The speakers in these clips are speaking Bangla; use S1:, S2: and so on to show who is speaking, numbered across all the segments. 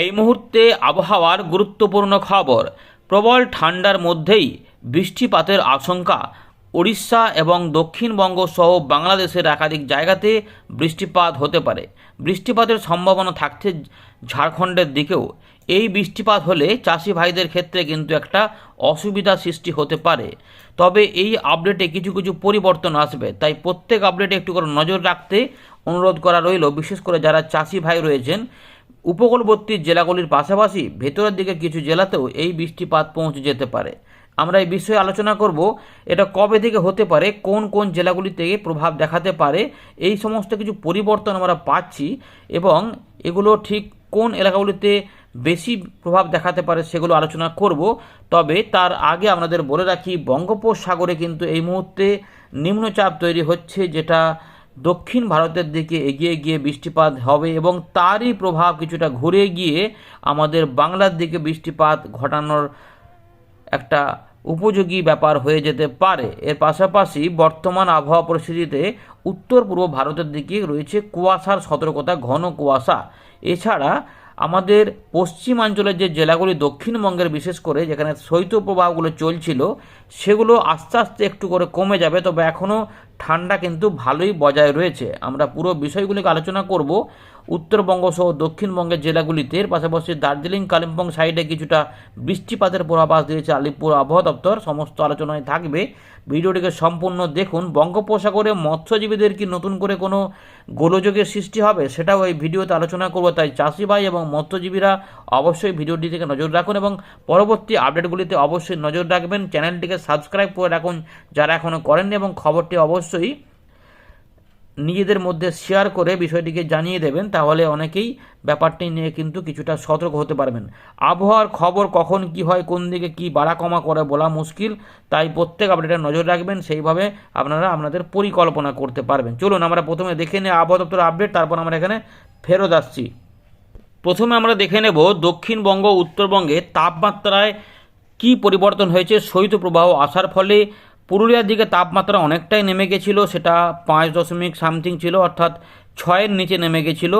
S1: এই মুহূর্তে আবহাওয়ার গুরুত্বপূর্ণ খবর। প্রবল ঠান্ডার মধ্যেই বৃষ্টিপাতের আশঙ্কা। উড়িষ্যা এবং দক্ষিণবঙ্গ সহ বাংলাদেশের একাধিক জায়গাতে বৃষ্টিপাত হতে পারে। বৃষ্টিপাতের সম্ভাবনা থাকছে ঝাড়খণ্ডের দিকেও। এই বৃষ্টিপাত হলে চাষি ভাইদের ক্ষেত্রে কিন্তু একটা অসুবিধা সৃষ্টি হতে পারে। তবে এই আপডেটে কিছু কিছু পরিবর্তন আসবে। তাই প্রত্যেক আপডেটে একটু করে নজর রাখতে অনুরোধ করা রইল। বিশেষ করে যারা চাষি ভাই রয়েছেন উপকূলবর্তী জেলাগুলির পাশাপাশি ভেতরের দিকে কিছু জেলাতেও এই বৃষ্টিপাত পৌঁছে যেতে পারে। আমরা এই বিষয়ে আলোচনা করব, এটা কবে থেকে হতে পারে, কোন কোন জেলাগুলিতে প্রভাব দেখাতে পারে, এই সমস্ত কিছু পরিবর্তন আমরা পাচ্ছি এবং এগুলো ঠিক কোন এলাকাগুলিতে বেশি প্রভাব দেখাতে পারে সেগুলো আলোচনা করব। তবে তার আগে আপনাদের বলে রাখি, বঙ্গোপসাগরে কিন্তু এই মুহূর্তে নিম্নচাপ তৈরি হচ্ছে, যেটা দক্ষিণ ভারতের দিকে এগিয়ে গিয়ে বৃষ্টিপাত হবে এবং তারই প্রভাব কিছুটা ঘুরে গিয়ে আমাদের বাংলার দিকে বৃষ্টিপাত ঘটানোর একটা উপযোগী ব্যাপার হয়ে যেতে পারে। এর পাশাপাশি বর্তমান আবহাওয়া পরিস্থিতিতে উত্তর পূর্ব ভারতের দিকে রয়েছে কুয়াশার সতর্কতা, ঘন কুয়াশা। এছাড়া আমাদের পশ্চিমাঞ্চলের যে জেলাগুলি দক্ষিণবঙ্গের বিশেষ করে, যেখানে শৈত্যপ্রবাহগুলো চলছিল, সেগুলো আস্তে আস্তে একটু করে কমে যাবে। তবে এখনও ঠান্ডা কিন্তু ভালোই বজায় রয়েছে। আমরা পুরো বিষয়গুলিকে আলোচনা করব। উত্তরবঙ্গ সহ দক্ষিণবঙ্গের জেলাগুলিতে। এর পাশাপাশি দার্জিলিং, কালিম্পং সাইডে কিছুটা বৃষ্টিপাতের পূর্বাভাস দিয়েছে আলিপুর আবহাওয়া দপ্তর। সমস্ত আলোচনায় থাকবে। ভিডিওটিকে সম্পূর্ণ দেখুন। বঙ্গোপসাগরে মৎস্যজীবীদের কি নতুন করে কোনো গোলযোগের সৃষ্টি হবে, সেটাও এই ভিডিওতে আলোচনা করব। তাই চাষি ভাই এবং মৎস্যজীবীরা অবশ্যই ভিডিওটি থেকে নজর রাখুন এবং পরবর্তী আপডেটগুলিতে অবশ্যই নজর রাখবেন। চ্যানেলটিকে সাবস্ক্রাইব করে রাখুন যারা এখনও করেননি এবং খবরটি অবশ্যই নিজেদের মধ্যে শেয়ার করে বিষয়টিকে জানিয়ে দেবেন, তাহলে অনেকেই ব্যাপারটি নিয়ে কিন্তু কিছুটা সতর্ক হতে পারবেন। আবহাওয়ার খবর কখন কি হয়, কোন দিকে কি বাড়া কমা করে বলা মুশকিল, তাই প্রত্যেক আপডেটে নজর রাখবেন, সেইভাবে আপনারা আপনাদের পরিকল্পনা করতে পারবেন। চলুন, আমরা প্রথমে দেখে নিই আবহাওয়া দপ্তর আপডেট তারপর আমরা এখানে ফেরত আসছি। প্রথমে আমরা দেখে নেব দক্ষিণবঙ্গ উত্তরবঙ্গে তাপমাত্রায় কি পরিবর্তন হয়েছে, শৈত্যপ্রবাহ আসার ফলে পুরুলিয়ার দিকে তাপমাত্রা অনেকটাই নেমে গেছিল, সেটা পাঁচ দশমিক সামথিং ছিল, অর্থাৎ ছয়ের নিচে নেমে গেছিল।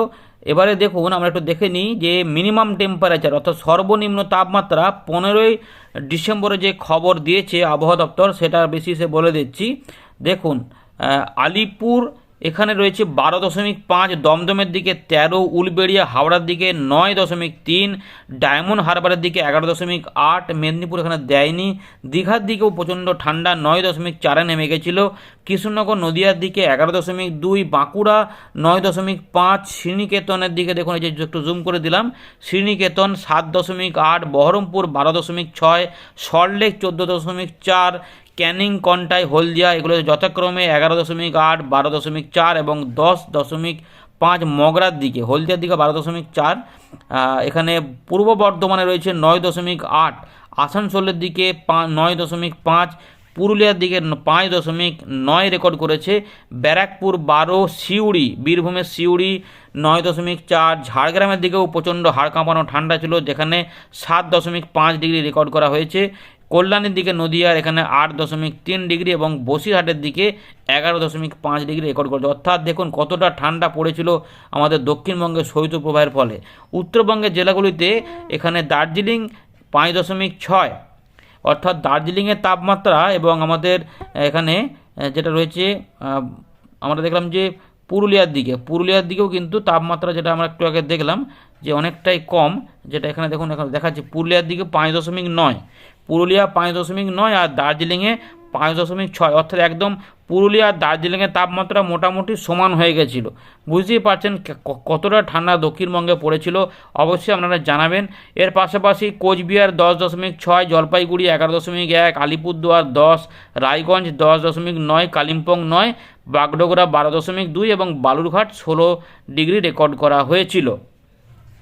S1: এবারে দেখুন, আমরা একটু দেখে নিই যে মিনিমাম টেম্পারেচার, অর্থাৎ সর্বনিম্ন তাপমাত্রা পনেরোই ডিসেম্বরে যে খবর দিয়েছে আবহাওয়া দপ্তর, সেটার বেসিসে বলে দিচ্ছি। দেখুন আলিপুর এখানে রয়েছে বারো দশমিক পাঁচ, দমদমের দিকে তেরো, উলবেড়িয়া, হাওড়ার দিকে নয় দশমিক তিন, ডায়মন্ড হারবারের দিকে এগারো দশমিক আট, মেদিনীপুর এখানে দেয়নি। দীঘার দিকেও প্রচণ্ড ঠান্ডা, নয় দশমিক চারে নেমে গেছিল। কৃষ্ণনগর নদিয়ার দিকে এগারো দশমিক দুই, বাঁকুড়া নয় দশমিক পাঁচ, শ্রীনিকেতনের দিকে দেখুন, এই যে একটু জুম করে দিলাম, শ্রীনিকেতন সাত দশমিক আট, বহরমপুর বারো দশমিক ছয়, সল্টলেক চোদ্দ দশমিক চার ক্যানিং কন্টাই হলদিয়া, এগুলো যথাক্রমে এগারো দশমিক আট, বারো দশমিক চার এবং দশ দশমিক পাঁচ মগরার দিকে। হলদিয়ার দিকে বারো দশমিক চার এখানে পূর্ব বর্ধমানে রয়েছে নয় দশমিক আট, আসানসোলের দিকে পা- নয় দশমিক পাঁচ, পুরুলিয়ার দিকে পাঁচ দশমিক নয় রেকর্ড করেছে। ব্যারাকপুর বারো, সিউড়ি, বীরভূমের সিউড়ি নয় দশমিক চার, ঝাড়গ্রামের দিকেও প্রচণ্ড হাড় কাঁপানো ঠান্ডা ছিল, যেখানে সাত দশমিক পাঁচ ডিগ্রি রেকর্ড করা হয়েছে। কল্যাণীর দিকে নদিয়ার এখানে আট দশমিক তিন ডিগ্রি এবং বসিরহাটের দিকে এগারো দশমিক পাঁচ ডিগ্রি রেকর্ড করেছে। অর্থাৎ দেখুন কতটা ঠান্ডা পড়েছিল আমাদের দক্ষিণবঙ্গের শৈত্যপ্রবাহের ফলে। উত্তরবঙ্গের জেলাগুলিতে এখানে দার্জিলিং পাঁচ দশমিক ছয়, অর্থাৎ দার্জিলিংয়ের তাপমাত্রা এবং আমাদের এখানে যেটা রয়েছে আমরা দেখলাম যে পুরুলিয়ার দিকে, পুরুলিয়ার দিকেও কিন্তু তাপমাত্রা যেটা আমরা একটু আগে দেখলাম যে অনেকটাই কম, যেটা এখানে দেখুন, এখানে দেখাচ্ছে পুরুলিয়ার দিকে পাঁচ দশমিক নয়। পুরুলিয়া পাঁচ দশমিক নয় আর দার্জিলিংয়ে পাঁচ দশমিক ছয়। অর্থাৎ একদম পুরুলিয়া দার্জিলিংয়ের তাপমাত্রা মোটামুটি সমান হয়ে গেছিল। বুঝতেই পারছেন কতটা ঠান্ডা দক্ষিণবঙ্গে পড়েছিল অবশ্যই আপনারা জানাবেন। এর পাশাপাশি কোচবিহার দশ দশমিক ছয়, জলপাইগুড়ি এগারো দশমিক এক, আলিপুরদুয়ার দশ, রায়গঞ্জ দশ দশমিক নয়, কালিম্পং নয়, বাগডোগরা বারো দশমিক দুই এবং বালুরঘাট ষোলো ডিগ্রি রেকর্ড করা হয়েছিল।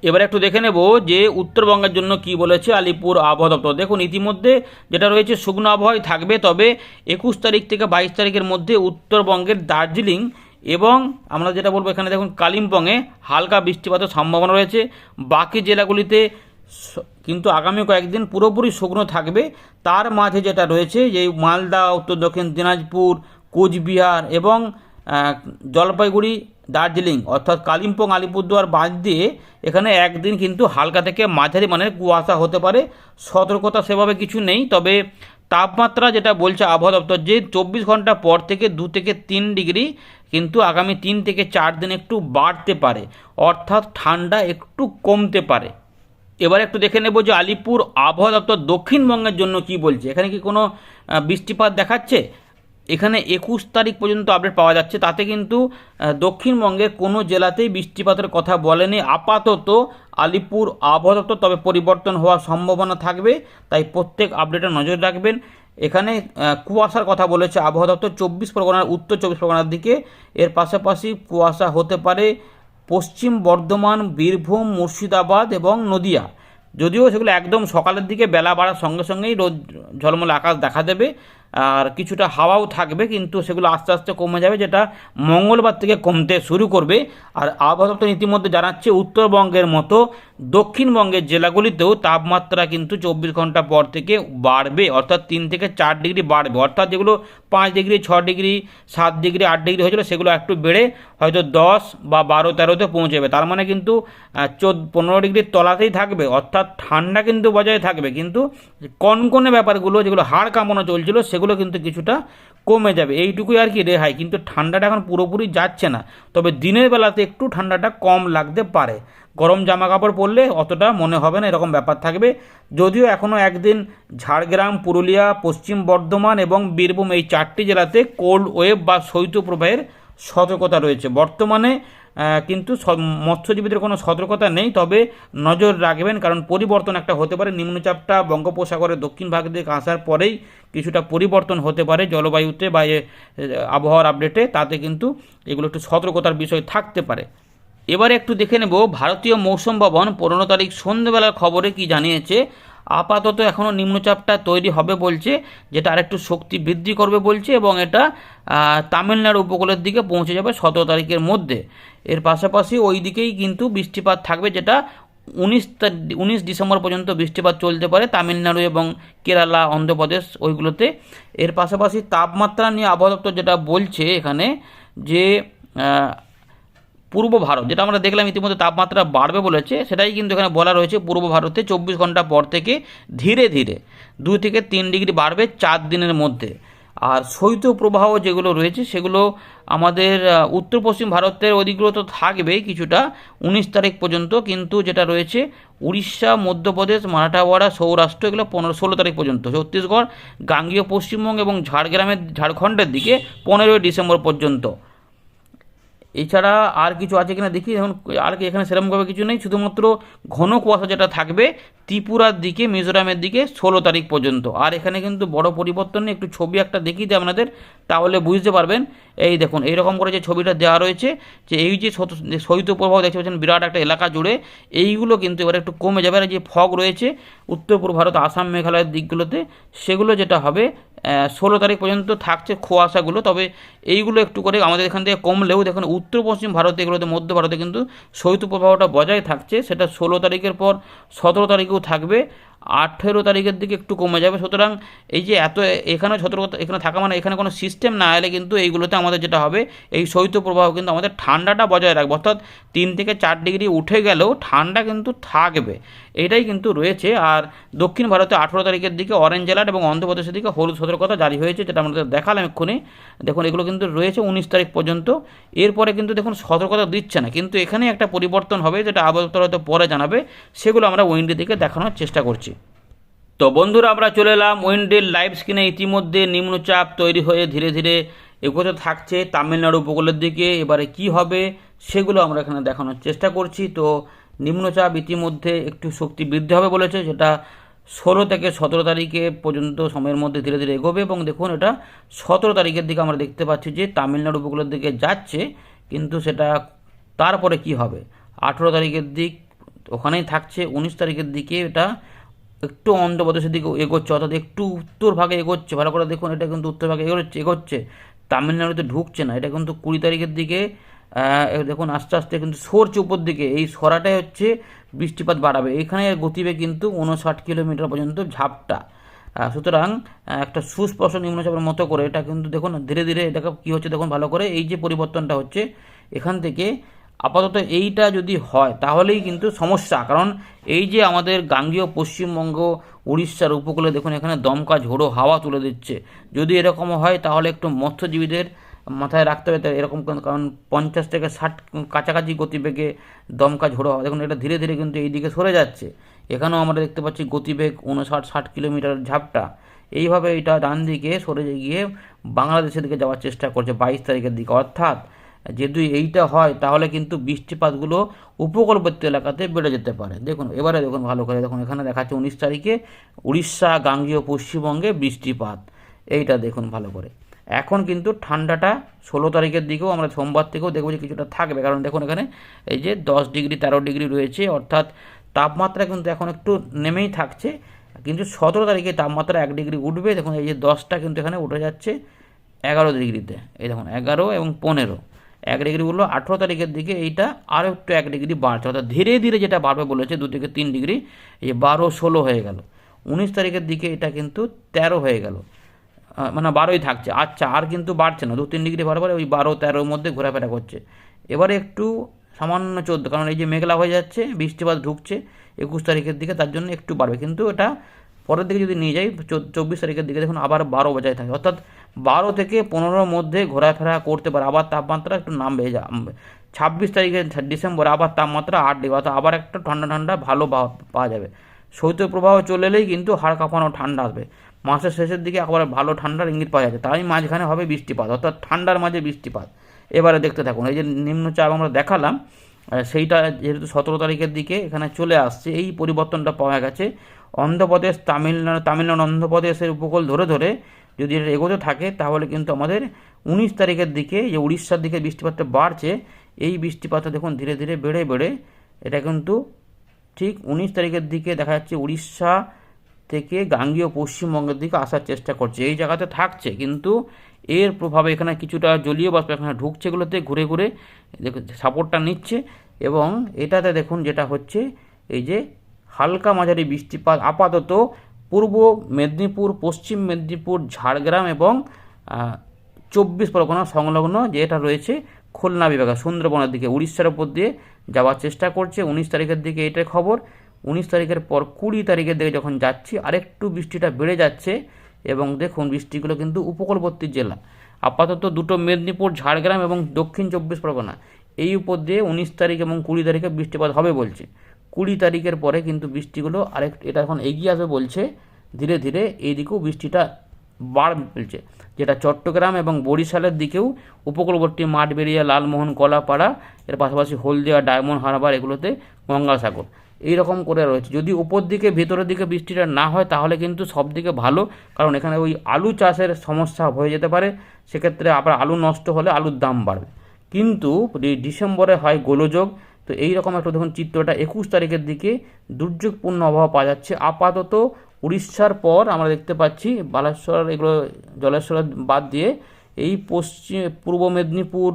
S1: এবার একটু দেখে নেব যে উত্তরবঙ্গের জন্য কি বলেছে আলিপুর আবহাওয়া দপ্তর। দেখুন, ইতিমধ্যে যেটা রয়েছে, শুকনো আবহাওয়াই থাকবে, তবে একুশ তারিখ থেকে বাইশ তারিখের মধ্যে উত্তরবঙ্গের দার্জিলিং এবং আমরা যেটা বলব এখানে দেখুন, কালিম্পংয়ে হালকা বৃষ্টিপাতের সম্ভাবনা রয়েছে। বাকি জেলাগুলিতে কিন্তু আগামী কয়েকদিন পুরোপুরি শুকনো থাকবে। তার মাঝে যেটা রয়েছে যে মালদা, উত্তর দক্ষিণ দিনাজপুর, কোচবিহার এবং জলপাইগুড়ি দার্জিলিং, অর্থাৎ কালিম্পং, আলিপুরদুয়ার বাঁধ দিয়ে এখানে একদিন কিন্তু হালকা থেকে মাঝারি মানের কুয়াশা হতে পারে। সতর্কতা সেভাবে কিছু নেই, তবে তাপমাত্রা যেটা বলছে আবহাওয়া দপ্তর যে চব্বিশ ঘণ্টা পর থেকে দু থেকে তিন ডিগ্রি কিন্তু আগামী তিন থেকে চার দিন একটু বাড়তে পারে, অর্থাৎ ঠান্ডা একটু কমতে পারে। এবার একটু দেখে নেব যে আলিপুর আবহাওয়া দপ্তর দক্ষিণবঙ্গের জন্য কি বলছে। এখানে কি কোনো বৃষ্টিপাত দেখাচ্ছে? এখানে একুশ তারিখ পর্যন্ত আপডেট পাওয়া যাচ্ছে। তাতে কিন্তু দক্ষিণবঙ্গে কোনো জেলাতেই বৃষ্টিপাতের কথা বলেনি। আপাতত আলিপুর আবহাওয়া তবে পরিবর্তন হওয়ার সম্ভাবনা থাকবে। তাই প্রত্যেক আপডেটে নজর রাখবেন। এখানে কুয়াশার কথা বলেছে আবহাওয়া দপ্তর। চব্বিশ পরগনার উত্তর, চব্বিশ পরগনার দিকে। এর পাশাপাশি কুয়াশা হতে পারে পশ্চিম বর্ধমান, বীরভূম, মুর্শিদাবাদ এবং নদিয়া। যদিও সেগুলো একদম সকালের দিকে বেলা বাড়ার সঙ্গে সঙ্গেই রোদ, ঝলমলে আকাশ দেখা দেবে। আর কিছুটা হাওয়াও থাকবে, কিন্তু সেগুলো আস্তে আস্তে কমে যাবে, যেটা মঙ্গলবার থেকে কমতে শুরু করবে। আর আবহাওয়া দপ্তর ইতিমধ্যে জানাচ্ছে, উত্তরবঙ্গের মতো দক্ষিণবঙ্গের জেলাগুলিতেও তাপমাত্রা কিন্তু চব্বিশ ঘণ্টা পর থেকে বাড়বে, অর্থাৎ তিন থেকে চার ডিগ্রি বাড়বে। অর্থাৎ যেগুলো পাঁচ ডিগ্রি, ছ ডিগ্রি, সাত ডিগ্রি, আট ডিগ্রি হয়েছিল, সেগুলো একটু বেড়ে হয়তো দশ বা বারো, তেরোতে পৌঁছবে। তার মানে কিন্তু চোদ্দ, পনেরো ডিগ্রির তলাতেই থাকবে, অর্থাৎ ঠান্ডা কিন্তু বজায় থাকবে। কিন্তু কনকনে ব্যাপারগুলো, যেগুলো হাড় কামানো চলছিল, সেগুলো কিন্তু কিছুটা কমে যাবে। এইটুকুই আর কি রেহাই। কিন্তু ঠান্ডাটা এখন পুরোপুরি যাচ্ছে না। তবে দিনের বেলাতে একটু ঠান্ডাটা কম লাগতে পারে। গরম জামা কাপড় পরলে অতটা মনে হবে না, এরকম ব্যাপার থাকবে। যদিও এখনও একদিন ঝাড়গ্রাম, পুরুলিয়া, পশ্চিম বর্ধমান এবং বীরভূম এই চারটি জেলাতে কোল্ড ওয়েভ বা শৈত্যপ্রবাহের সতর্কতা রয়েছে। বর্তমানে কিন্তু মৎস্যজীবীদের কোনো সতর্কতা নেই তবে নজর রাখবেন কারণ পরিবর্তন একটা হতে পারে। নিম্নচাপটা বঙ্গোপসাগরের দক্ষিণ ভাগ থেকে আসার পরেই কিছুটা পরিবর্তন হতে পারে জলবায়ুতে বা এ, আবহাওয়ার আপডেটে। তাতে কিন্তু এগুলো একটু সতর্কতার বিষয় থাকতে পারে। এবারে একটু দেখে নেব ভারতীয় মৌসুম ভবন পনেরো তারিখ সন্ধ্যেবেলার খবরে কি জানিয়েছে। আপাতত এখনও নিম্নচাপটা তৈরি হবে বলছে, যেটা আরেকটু শক্তি বৃদ্ধি করবে বলছে এবং এটা তামিলনাড়ু উপকূলের দিকে পৌঁছে যাবে সতেরো তারিখের মধ্যে। এর পাশাপাশি ওই দিকেই কিন্তু বৃষ্টিপাত থাকবে যেটা উনিশ উনিশ ডিসেম্বর পর্যন্ত বৃষ্টিপাত চলতে পারে তামিলনাড়ু এবং কেরালা, অন্ধ্রপ্রদেশ ওইগুলোতে। এর পাশাপাশি তাপমাত্রা নিয়ে আবহাওয়া দপ্তর যেটা বলছে এখানে যে পূর্ব ভারত, যেটা আমরা দেখলাম ইতিমধ্যে তাপমাত্রা বাড়বে বলেছে, সেটাই কিন্তু এখানে বলা রয়েছে পূর্ব ভারতে চব্বিশ ঘণ্টা পর থেকে ধীরে ধীরে দুই থেকে তিন ডিগ্রি বাড়বে চার দিনের মধ্যে। আর শৈত্য প্রবাহ যেগুলো রয়েছে, সেগুলো আমাদের উত্তর পশ্চিম ভারতের ওদিকগুলো তো থাকবেই কিছুটা, উনিশ তারিখ পর্যন্ত, কিন্তু যেটা রয়েছে উড়িষ্যা, মধ্যপ্রদেশ, মারাঠাওয়াড়া, সৌরাষ্ট্র, এগুলো পনেরো, ষোলো তারিখ পর্যন্ত। ছত্তিশগড়, গাঙ্গীয় পশ্চিমবঙ্গ এবং ঝাড়গ্রামের ঝাড়খণ্ডের দিকে পনেরোই ডিসেম্বর পর্যন্ত। এছাড়া আর কিছু আছে কিনা দেখি, এখন আর এখানে সেরকমভাবে কিছু নেই, শুধুমাত্র ঘন কুয়াশা যেটা থাকবে ত্রিপুরার দিকে, মিজোরামের দিকে ষোলো তারিখ পর্যন্ত। আর এখানে কিন্তু বড় পরিবর্তন নেই, একটু ছবি একটা দেখিয়ে দিই আপনাদের, তাহলে বুঝতে পারবেন। এই দেখুন, এইরকম করে যে ছবিটা দেওয়া রয়েছে, যে এই যে যে শৈত্যপ্রবাহ দেখতে পাচ্ছেন, বিরাট একটা এলাকা জুড়ে, এইগুলো কিন্তু এবার একটু কমে যাবে। আর যে ফগ রয়েছে, উত্তর পূর্ব ভারত, আসাম, মেঘালয়ের দিকগুলোতে, সেগুলো যেটা হবে ষোলো তারিখ পর্যন্ত থাকছে খোয়াশাগুলো তবে এইগুলো একটু করে আমাদের এখান থেকে কমলেও দেখুন উত্তর পশ্চিম ভারতে, এগুলোতে মধ্য ভারতে কিন্তু শৈত্যপ্রবাহটা বজায় থাকছে, সেটা ষোলো তারিখের পর সতেরো তারিখেও থাকবে। আঠেরো তারিখের দিকে একটু কমে যাবে। সুতরাং এই যে এত এখানে সতর্কতা, এখানে থাকা মানে এখানে কোনো সিস্টেম না এলে কিন্তু এইগুলোতে আমাদের যেটা হবে, এই শৈত্য প্রবাহ কিন্তু আমাদের ঠান্ডাটা বজায় রাখবে। অর্থাৎ তিন থেকে চার ডিগ্রি উঠে গেলেও ঠান্ডা কিন্তু থাকবে। এটাই কিন্তু রয়েছে। আর দক্ষিণ ভারতে আঠেরো তারিখের দিকে অরেঞ্জ অ্যালার্ট এবং অন্ধ্রপ্রদেশের দিকে হলুদ সতর্কতা জারি হয়েছে, যেটা আমাদের দেখালাম এক্ষুনি। দেখুন, এগুলো কিন্তু রয়েছে উনিশ তারিখ পর্যন্ত। এরপরে কিন্তু দেখুন, সতর্কতা দিচ্ছে না। কিন্তু এখানে একটা পরিবর্তন হবে, যেটা আবহাওয়া পরে জানাবে। সেগুলো আমরা উইন্ডি দিকে দেখানোর চেষ্টা করছি। তো বন্ধুরা, আমরা চলে এলাম উইন্ডের লাইভ স্ক্রিনে। ইতিমধ্যে নিম্নচাপ তৈরি হয়ে ধীরে ধীরে এগোতে থাকছে তামিলনাড়ু উপকূলের দিকে। এবারে কি হবে সেগুলো আমরা এখানে দেখানোর চেষ্টা করছি। তো নিম্নচাপ ইতিমধ্যে একটু শক্তি বৃদ্ধি হবে বলেছে, যেটা ষোলো থেকে সতেরো তারিখে পর্যন্ত সময়ের মধ্যে ধীরে ধীরে এগোবে। এবং দেখুন, এটা সতেরো তারিখের দিকে আমরা দেখতে পাচ্ছি যে তামিলনাড়ু উপকূলের দিকে যাচ্ছে, কিন্তু সেটা তারপরে কি হবে? আঠেরো তারিখের দিক ওখানেই থাকছে, উনিশ তারিখের দিকে এটা একটু অন্ধ্রপ্রদেশের দিকে এগোচ্ছে, অর্থাৎ একটু উত্তর ভাগে এগোচ্ছে, ভালো করে দেখুন এটা কিন্তু উত্তর ভাগে এগোচ্ছে এগোচ্ছে। তামিলনাড়ুতে ঢুকছে না, এটা কিন্তু কুড়ি তারিখের দিকে দেখুন আস্তে আস্তে কিন্তু সরছে উপর দিকে, এই সরাটাই হচ্ছে বৃষ্টিপাত বাড়াবে। এখানে গতিবে কিন্তু উনষাট কিলোমিটার পর্যন্ত ঝাপটা। সুতরাং একটা সুস্পষ্ট নিম্নচাপের মতো করে এটা কিন্তু দেখুন ধীরে ধীরে এটাকে কী হচ্ছে দেখুন ভালো করে এই যে পরিবর্তনটা হচ্ছে, এখান থেকে আপাতত এইটা যদি হয়, তাহলেই কিন্তু সমস্যা। কারণ এই যে আমাদের গাঙ্গীয় পশ্চিমবঙ্গ, উড়িষ্যার উপকূলে দেখুন, এখানে দমকা ঝোড়ো হাওয়া তুলে দিচ্ছে। যদি এরকম হয়, তাহলে একটু মৎস্যজীবীদের মাথায় রাখতে হবে। এরকম কারণ- পঞ্চাশ থেকে ষাট কাছাকাছি গতিবেগে দমকা ঝোড়ো হাওয়া। দেখুন, এটা ধীরে ধীরে কিন্তু এই দিকে সরে যাচ্ছে। এখানেও আমরা দেখতে পাচ্ছি গতিবেগ উনষাট ষাট কিলোমিটার ঝাপটা। এইভাবে এটা ডান দিকে সরে গিয়ে বাংলাদেশের দিকে যাওয়ার চেষ্টা করছে বাইশ তারিখের দিকে। অর্থাৎ যদি এইটা হয়, তাহলে কিন্তু বৃষ্টিপাতগুলো উপকূলবর্তী এলাকাতে বেড়ে যেতে পারে। দেখুন, এবারে দেখুন ভালো করে। দেখুন, এখানে দেখাচ্ছে উনিশ তারিখে উড়িষ্যা, গাঙ্গীয়, পশ্চিমবঙ্গে বৃষ্টিপাত। এইটা দেখুন ভালো করে। এখন কিন্তু ঠান্ডাটা ষোলো তারিখের দিকেও, আমরা সোমবার থেকেও দেখব যে কিছুটা থাকবে। কারণ দেখুন এখানে এই যে দশ ডিগ্রি, তেরো ডিগ্রি রয়েছে, অর্থাৎ তাপমাত্রা কিন্তু এখন একটু নেমেই থাকছে। কিন্তু সতেরো তারিখে তাপমাত্রা এক ডিগ্রি উঠবে। দেখুন, এই যে দশটা কিন্তু এখানে উঠে যাচ্ছে এগারো ডিগ্রিতে। এই দেখুন, এগারো এবং পনেরো। এক ডিগ্রি বলল, আঠেরো তারিখের দিকে এইটা আরও একটু এক ডিগ্রি বাড়ছে। অর্থাৎ ধীরে ধীরে যেটা বাড়বে বলেছে, দু থেকে তিন ডিগ্রি, এই বারো ষোলো হয়ে গেল। উনিশ তারিখের দিকে এটা কিন্তু তেরো হয়ে গেল। মানে বারোই থাকছে। আচ্ছা আর কিন্তু বাড়ছে না। দু তিন ডিগ্রি বাড়ে বাড়ে ওই বারো তেরোর মধ্যে ঘোরাফেরা করছে। এবারে একটু সামান্য চোদ্দ, কারণ এই যে মেঘলা হয়ে যাচ্ছে বৃষ্টিপাত ঢুকছে, একুশ তারিখের দিকে তার জন্য একটু বাড়বে। কিন্তু এটা পরের দিকে যদি নিয়ে যাই চব্বিশ তারিখের দিকে দেখুন আবার বারো বজায় থাকে। অর্থাৎ বারো থেকে পনেরোর মধ্যে ঘোরাফেরা করতে পারে। আবার তাপমাত্রা একটু নামবে ছাব্বিশ তারিখে ডিসেম্বর, আবার তাপমাত্রা আট ডিগ্রি, অর্থাৎ আবার একটা ঠান্ডা ঠান্ডা ভালো পাওয়া- পাওয়া যাবে। শৈত্যপ্রবাহ চলে এলেই কিন্তু হাড় কাঁপানো ঠান্ডা আসবে। মাসের শেষের দিকে একবার ভালো ঠান্ডার ইঙ্গিত পাওয়া যাচ্ছে। তাই মাঝখানে হবে বৃষ্টিপাত, অর্থাৎ ঠান্ডার মাঝে বৃষ্টিপাত। এবারে দেখতে থাকুন, এই যে নিম্নচাপ আমরা দেখালাম সেইটা যেহেতু সতেরো তারিখের দিকে এখানে চলে আসছে, এই পরিবর্তনটা পাওয়া গেছে। অন্ধ্রপ্রদেশ, তামিলনাড়ু তামিলনাড়ু, অন্ধ্রপ্রদেশের উপকূল ধরে ধরে যদি এটা এগোতে থাকে, তাহলে কিন্তু আমাদের উনিশ তারিখের দিকে যে উড়িষ্যার দিকে বৃষ্টিপাতটা বাড়ছে, এই বৃষ্টিপাতটা দেখুন ধীরে ধীরে বেড়ে বেড়ে এটা কিন্তু ঠিক উনিশ তারিখের দিকে দেখা যাচ্ছে উড়িষ্যা থেকে গাঙ্গীয় পশ্চিমবঙ্গের দিকে আসার চেষ্টা করছে। এই জায়গাতে থাকছে, কিন্তু এর প্রভাবে এখানে কিছুটা জলীয় বাষ্প এখানে ঢুকছে এগুলোতে ঘুরে ঘুরে সাপোর্টটা নিচ্ছে এবং এটাতে দেখুন যেটা হচ্ছে, এই যে হালকা মাঝারি বৃষ্টিপাত আপাতত পূর্ব মেদিনীপুর, পশ্চিম মেদিনীপুর, ঝাড়গ্রাম এবং চব্বিশ পরগনা সংলগ্ন যেটা রয়েছে খুলনা বিভাগে। সুন্দরবনের দিকে, উড়িষ্যার উপর দিয়ে যাওয়ার চেষ্টা করছে। উনিশ তারিখের দিকে এটার খবর। উনিশ তারিখের পর কুড়ি তারিখের দিকে যখন যাচ্ছি, আরেকটু বৃষ্টিটা বেড়ে যাচ্ছে এবং দেখুন বৃষ্টিগুলো কিন্তু উপকূলবর্তী জেলা। আপাতত দুটো মেদিনীপুর, ঝাড়গ্রাম এবং দক্ষিণ চব্বিশ পরগনা। এই উপর দিয়ে উনিশ তারিখ এবং কুড়ি তারিখে বৃষ্টিপাত হবে বলছে। কুড়ি তারিখের পরে কিন্তু বৃষ্টিগুলো আরেক, এটা এখন এগিয়ে আসবে বলছে, ধীরে ধীরে এইদিকেও বৃষ্টিটা বাড়বে বলছে। যেটা চট্টগ্রাম এবং বরিশালের দিকেও উপকূলবর্তী মাঠবেড়িয়া, লালমোহন, কলাপাড়া, এর পাশাপাশি হলদিয়া, ডায়মন্ড হারবার এগুলোতে গঙ্গাসাগর। এই রকম করে রয়েছে। যদি উপর দিকে, ভেতরের দিকে বৃষ্টিটা না হয়, তাহলে কিন্তু সব দিকে ভালো, কারণ এখানে ওই আলু চাষের সমস্যা হয়ে যেতে পারে। সেক্ষেত্রে আবার আলু নষ্ট হলে আলুর দাম বাড়বে। কিন্তু ডিসেম্বরে হয় গোলযোগ তো এই রকম একটা দেখুন চিত্রটা একুশ তারিখের দিকে দুর্যোগপূর্ণ আবহাওয়া পাওয়া যাচ্ছে। আপাতত উড়িষ্যার পর আমরা দেখতে পাচ্ছি বালেশ্বর, এগুলো জলেশ্বর বাদ দিয়ে এই পশ্চিম পূর্ব মেদিনীপুর,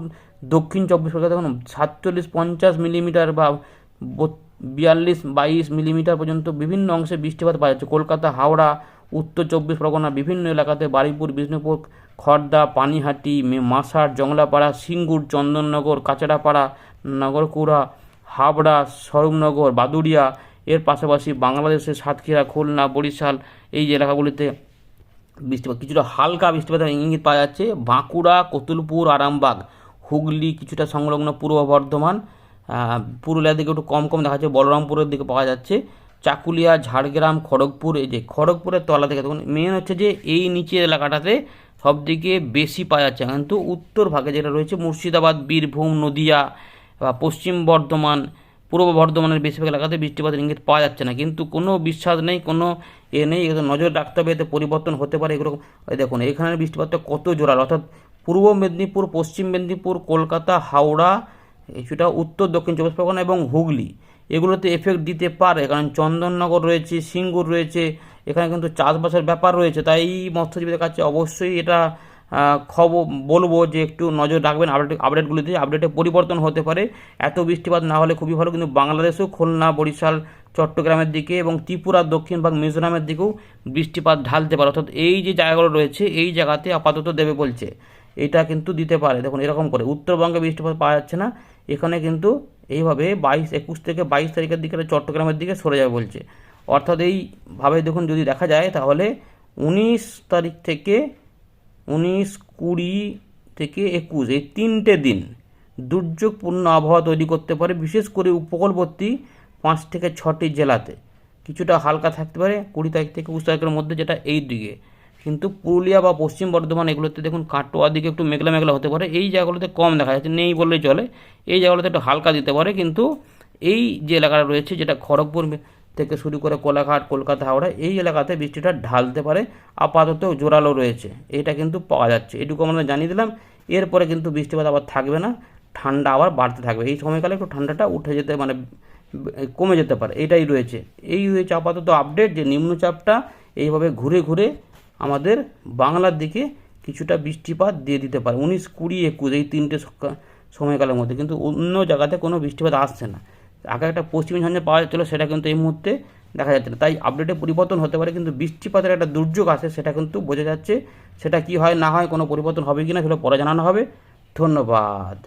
S1: দক্ষিণ চব্বিশ পরগনা দেখুন সাতচল্লিশ পঞ্চাশ মিলিমিটার বা বিয়াল্লিশ বাইশ মিলিমিটার পর্যন্ত বিভিন্ন অংশে বৃষ্টিপাত পাওয়া যাচ্ছে। কলকাতা, হাওড়া, উত্তর চব্বিশ পরগনা, বিভিন্ন এলাকাতে বারুইপুর বিষ্ণুপুর খড়দা পানিহাটি মাসার, জংলাপাড়া, সিঙ্গুর, চন্দননগর কাচড়াপাড়া নগরকুড়া হাবড়া, স্বরূপনগর, বাদুড়িয়া, এর পাশাপাশি বাংলাদেশের সাতক্ষীরা, খুলনা, বরিশাল এই এলাকাগুলিতে বৃষ্টিপাত, কিছুটা হালকা বৃষ্টিপাতের ইঙ্গিত পাওয়া যাচ্ছে। বাঁকুড়া, কতুলপুর, আরামবাগ, হুগলি কিছুটা সংলগ্ন পূর্ব বর্ধমান পুরুলিয়ার দিকে একটু কম কম দেখা যাচ্ছে বলরামপুরের দিকে পাওয়া যাচ্ছে। চাকুলিয়া, ঝাড়গ্রাম, খড়গপুর, এই যে খড়গপুরের তলা থেকে দেখুন মেন হচ্ছে যে এই নিচের এলাকাটাতে সবদিকে বেশি পাওয়া যাচ্ছে। কিন্তু উত্তর ভাগে যেটা রয়েছে, মুর্শিদাবাদ, বীরভূম, নদিয়া বা পশ্চিম বর্ধমান, পূর্ব বর্ধমানের বেশিরভাগ এলাকাতে বৃষ্টিপাতের ইঙ্গিত পাওয়া যাচ্ছে না। কিন্তু কোনো বিশ্বাস নেই, কোনো এ নেই এগুলো নজর রাখতে হবে, এতে পরিবর্তন হতে পারে এগুলো দেখুন, এখানের বৃষ্টিপাতটা কত জোরালো। অর্থাৎ পূর্ব মেদিনীপুর, পশ্চিম মেদিনীপুর, কলকাতা, হাওড়া, কিছুটা উত্তর, দক্ষিণ চব্বিশ পরগনা এবং হুগলি, এগুলোতে এফেক্ট দিতে পারে। কারণ চন্দননগর রয়েছে, সিঙ্গুর রয়েছে, এখানে কিন্তু চাষবাসের ব্যাপার রয়েছে। তাই এই মৎস্যজীবীদের কাছে অবশ্যই এটা খবর বলব যে একটু নজর রাখবেন আপডেট আপডেটগুলিতে আপডেটে পরিবর্তন হতে পারে। এত বৃষ্টিপাত না হলে খুবই ভালো। কিন্তু বাংলাদেশেও খুলনা, বরিশাল, চট্টগ্রামের দিকে এবং ত্রিপুরার দক্ষিণ ভাগ, মিজোরামের দিকেও বৃষ্টিপাত ঢালতে পারে। অর্থাৎ এই যে জায়গাগুলো রয়েছে, এই জায়গাতে আপাতত দেবে বলছে। এটা কিন্তু দিতে পারে। দেখুন, এরকম করে। উত্তরবঙ্গে বৃষ্টিপাত পাওয়া যাচ্ছে না। এখানে কিন্তু এইভাবে বাইশ, একুশ থেকে বাইশ তারিখের দিকে চট্টগ্রামের দিকে সরে যাবে বলছে। অর্থাৎ এইভাবে দেখুন যদি দেখা যায়, তাহলে উনিশ তারিখ থেকে উনিশ কুড়ি থেকে একুশ, এই তিনটে দিন দুর্যোগপূর্ণ আবহাওয়া তৈরি করতে পারে, বিশেষ করে উপকূলবর্তী পাঁচ থেকে ছটি জেলাতে। কিছুটা হালকা থাকতে পারে, কুড়ি তারিখ থেকে একুশ তারিখের মধ্যে যেটা এই দিকে। কিন্তু পুরুলিয়া বা পশ্চিম বর্ধমান এগুলোতে দেখুন কাটোয়া দিকে একটু মেঘলা মেঘলা হতে পারে, এই জায়গাগুলোতে কম দেখা যাচ্ছে, নেই বললেই চলে। এই জায়গাগুলোতে একটু হালকা দিতে পারে, কিন্তু এই যে এলাকাটা রয়েছে, যেটা খড়গপুর থেকে শুরু করে কোলাঘাট, কলকাতা, হাওড়া এই এলাকাতে বৃষ্টিটা ঢালতে পারে। আপাতত জোরালো রয়েছে। এটা কিন্তু পাওয়া যাচ্ছে। এটুকু আমরা জানিয়ে দিলাম। এরপরে কিন্তু বৃষ্টিপাত আবার থাকবে না। ঠান্ডা আবার বাড়তে থাকবে। এই সময়কালে একটু ঠান্ডাটা উঠে যেতে মানে কমে যেতে পারে। এটাই রয়েছে। এই হয়েছে আপাতত আপডেট যে নিম্নচাপটা এইভাবে ঘুরে ঘুরে আমাদের বাংলার দিকে কিছুটা বৃষ্টিপাত দিয়ে দিতে পারে। উনিশ কুড়ি একুশ এই তিনটে সময়কালের মধ্যে। কিন্তু অন্য জায়গাতে কোনো বৃষ্টিপাত আসছে না। আগে একটা পশ্চিমী ঝঞ্ঝা পাওয়া যাচ্ছিল, সেটা কিন্তু এই মুহূর্তে দেখা যাচ্ছে না। তাই আপডেটে পরিবর্তন হতে পারে, কিন্তু বৃষ্টিপাতের একটা দুর্যোগ আসে, সেটা কিন্তু বোঝা যাচ্ছে। সেটা কি হয়, না হয়, কোনো পরিবর্তন হবে কি না সেটা পরে জানানো হবে। ধন্যবাদ।